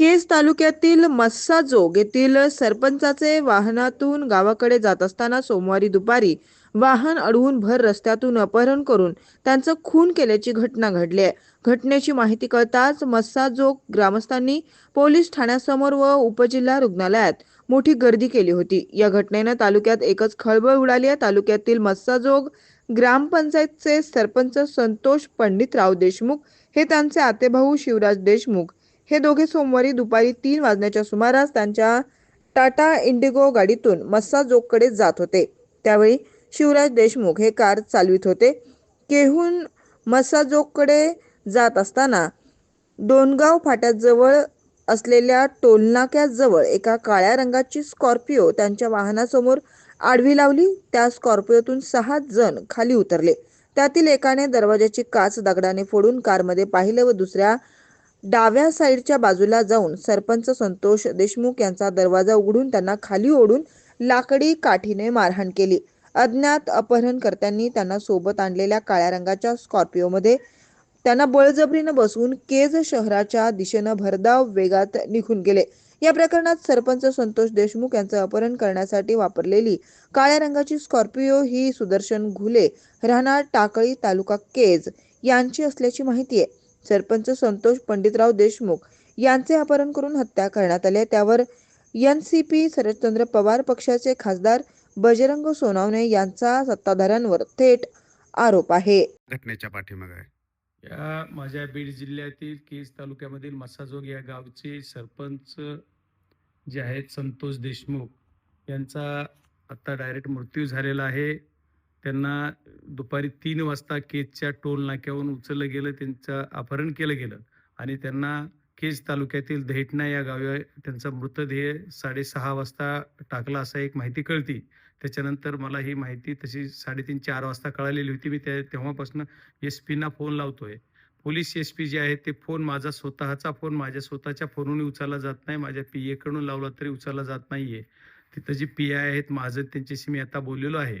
केज तालुक्यातील मस्साजोग येथील सरपंचाचे वाहनातून गावाकडे जात असताना सोमवारी दुपारी वाहन अडवून भर रस्त्यातून अपहरण करून त्यांचं खून केल्याची घटना घडली आहे. घटनेची माहिती कळताच मस्साजोग ग्रामस्थांनी पोलीस ठाण्यासमोर व उपजिल्हा रुग्णालयात मोठी गर्दी केली होती. या घटनेनं तालुक्यात एकच खळबळ उडाली आहे. तालुक्यातील मस्साजोग ग्रामपंचायतचे सरपंच संतोष पंडितराव देशमुख हे त्यांचे आतेभाऊ शिवराज देशमुख हे दोघे सोमवारी दुपारी तीन वाजण्याच्या सुमारास त्यांच्या टाटा इंडिगो गाडीतून मस्साजोगकडे जात होते. त्यावेळी शिवराज देशमुख हे कार चालवित होते. केहून मस्साजोगकडे जात असताना दोनगाव फाट्याजवळ असलेल्या टोलनाक्याजवळ एका काळ्या रंगाची स्कॉर्पिओ त्यांच्या वाहनासमोर आडवी लावली. त्या स्कॉर्पिओतून सहा जण खाली उतरले. त्यातील एकाने दरवाजाची काच दगडाने फोडून कारमध्ये पाहिलं व दुसऱ्या डाव्या साईडच्या बाजूला जाऊन सरपंच संतोष देशमुख यांचा दरवाजा उघडून त्यांना खाली ओढून लाकडी काठीने मारहाण केली. अज्ञात अपहरणकर्त्यांनी त्यांना सोबत आणलेल्या काळ्या रंगाच्या स्कॉर्पिओमध्ये त्यांना बळजबरीनं बसवून केज शहराच्या दिशेनं भरधाव वेगात निघून गेले. या प्रकरणात सरपंच संतोष देशमुख यांचं अपहरण करण्यासाठी वापरलेली काळ्या रंगाची स्कॉर्पिओ ही सुदर्शन घुले राहणार टाकळी तालुका केज यांची असल्याची माहिती आहे. सरपंच संतोष पंडितराव देशमुख यांचे अपहरण करून हत्या करण्यात आली. त्यावर N C P Sharadchandra Pawar पक्षाचे खासदार बजरंग सोनावणे यांचा सत्ताधाऱ्यांवर थेट आरोप आहे. घटनेच्या पाठीमागे आहे. या माझ्या बीड जिल्ह्यातील केज तालुक्यामधील मसाजोग या गावचे सरपंच जे आहेत संतोष देशमुख यांचा आत्ता डायरेक्ट मृत्यू झालेला आहे. त्यांना दुपारी तीन वाजता केजच्या टोल नाक्यावरून उचललं गेलं त्यांचं अपहरण केलं गेलं आणि त्यांना केज तालुक्यातील दहेटणा या गावी त्यांचा मृतदेह साडेसहा वाजता टाकला असा एक माहिती कळती. त्याच्यानंतर मला ही माहिती तशी साडेतीन चार वाजता कळालेली होती. मी त्या तेव्हापासून एस पीना फोन लावतोय. पोलीस एस पी जे आहेत ते फोन माझा स्वतःचा फोन माझ्या स्वतःच्या फोनवरून उचलला जात नाही. माझ्या पी एकडून लावला तरी उचलला जात नाहीये. तिथं जे पी आय आहेत माझं त्यांच्याशी मी आता बोललेलो आहे.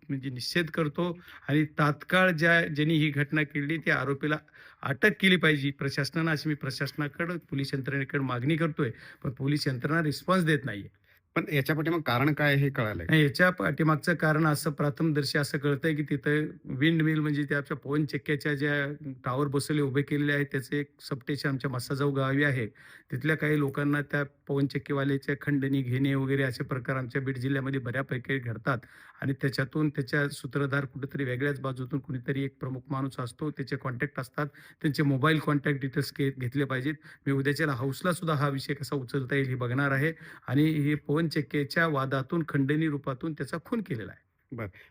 म्हणजे निषेध करतो आणि तात्काळ ज्या ज्यांनी ही घटना केली त्या आरोपीला अटक केली पाहिजे. प्रशासनानं अशी मी प्रशासनाकडं पोलीस यंत्रणेकडे मागणी करतोय. पण पोलीस यंत्रणा रिस्पॉन्स देत नाहीये. पण याच्या मग कारण काय हे कळालंय? नाही, याच्या पाठीमागचं कारण असं प्रथमदर्शी असं कळतंय की तिथं विंड मिल म्हणजे त्या पवन चक्क्याच्या ज्या टावर बसवले उभे केलेले आहेत त्याचे एक सबस्टेशन आमच्या मस्साजाऊ गावी आहे. तिथल्या काही लोकांना त्या पवन चक्कीवाल्याच्या खंडणी घेणे वगैरे असे प्रकार आमच्या बीड जिल्ह्यामध्ये बऱ्यापैकी घडतात. आणि त्याच्यातून त्याच्या सूत्रधार कुठेतरी वेगळ्याच बाजूतून कुणीतरी एक प्रमुख माणूस असतो त्याचे कॉन्टॅक्ट असतात. त्यांचे मोबाईल कॉन्टॅक्ट डिटेल्स घेतले पाहिजेत. मी उद्याच्याला हाऊसला सुद्धा हा विषय कसा उचलता येईल हे बघणार आहे. आणि हे पवन चक्केच्या वादातून खंडणी रूपातून त्याचा खून केलेला आहे. बरं.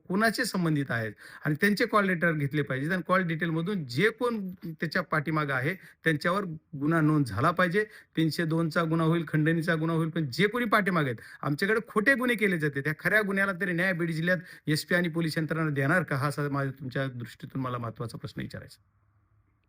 कुणाचे संबंधित आहेत? आणि त्यांचे कॉल लेटर घेतले पाहिजेत. आणि कॉल डिटेलमधून जे कोण त्याच्या पाठीमागं आहे त्यांच्यावर गुन्हा नोंद झाला पाहिजे. तीनशे दोनचा गुन्हा होईल खंडणीचा गुन्हा होईल पण जे कोणी पाठीमागे आहेत आमच्याकडे खोटे गुन्हे केले जाते. त्या खऱ्या गुन्ह्याला तरी न्याय बीड जिल्ह्यात एस पी आणि पोलीस यंत्रणा देणार का? हा असा माझ्या तुमच्या दृष्टीतून मला महत्त्वाचा प्रश्न विचारायचा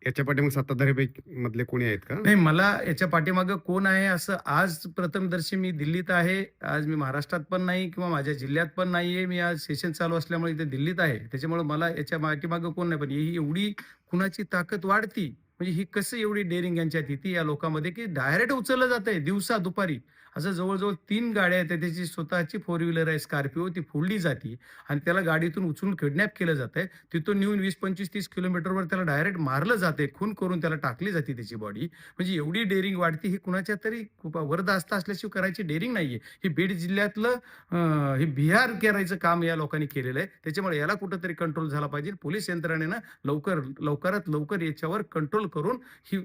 याच्या पाठी मग सत्ताधारी मधले कोणी आहेत का? नाही मला याच्या पाठीमागं कोण आहे असं आज प्रथमदर्शी मी दिल्लीत आहे. आज मी महाराष्ट्रात पण नाही किंवा माझ्या जिल्ह्यात पण नाहीये. मी आज सेशन चालू असल्यामुळे इथे दिल्लीत आहे. त्याच्यामुळे मला याच्या पाठीमागं कोण नाही. पण ही एवढी कुणाची ताकद वाढती? म्हणजे ही कसं एवढी डेअरिंग यांच्यात येते या लोकांमध्ये की डायरेक्ट उचललं जात आहे दिवसा दुपारी? असं जवळजवळ तीन गाड्या आहेत त्याची स्वतःची फोर व्हीलर आहे स्कॉर्पिओ ती फोडली जाते आणि त्याला गाडीतून उचलून किडनॅप केलं जात आहे. तिथून नेऊन वीस पंचवीस तीस किलोमीटरवर त्याला डायरेक्ट मारलं जाते खून करून त्याला टाकली जाते त्याची बॉडी म्हणजे एवढी डेअरिंग वाढते ही कुणाच्या तरी खूप वरदास्त असल्याशिवाय करायची डेअरिंग नाहीये. हे बीड जिल्ह्यातलं हे बिहार करायचं काम या लोकांनी केलेलं आहे. त्याच्यामुळे याला कुठंतरी कंट्रोल झाला पाहिजे. पोलीस यंत्रणेनं लवकर लवकरात लवकर याच्यावर कंट्रोल करून ही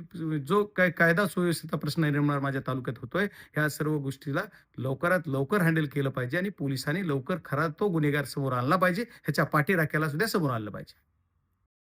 जो काय कायदा सुव्यवस्थेचा प्रश्न निर्माण माझ्या तालुक्यात होतोय ह्या सर्व गोष्टीला लवकरात लवकर हँडल केलं पाहिजे आणि पोलिसांनी लवकर खरा तो गुन्हेगार समोर आणला पाहिजे ह्याच्या पाठीराख्याला सुद्धा समोर आणलं पाहिजे.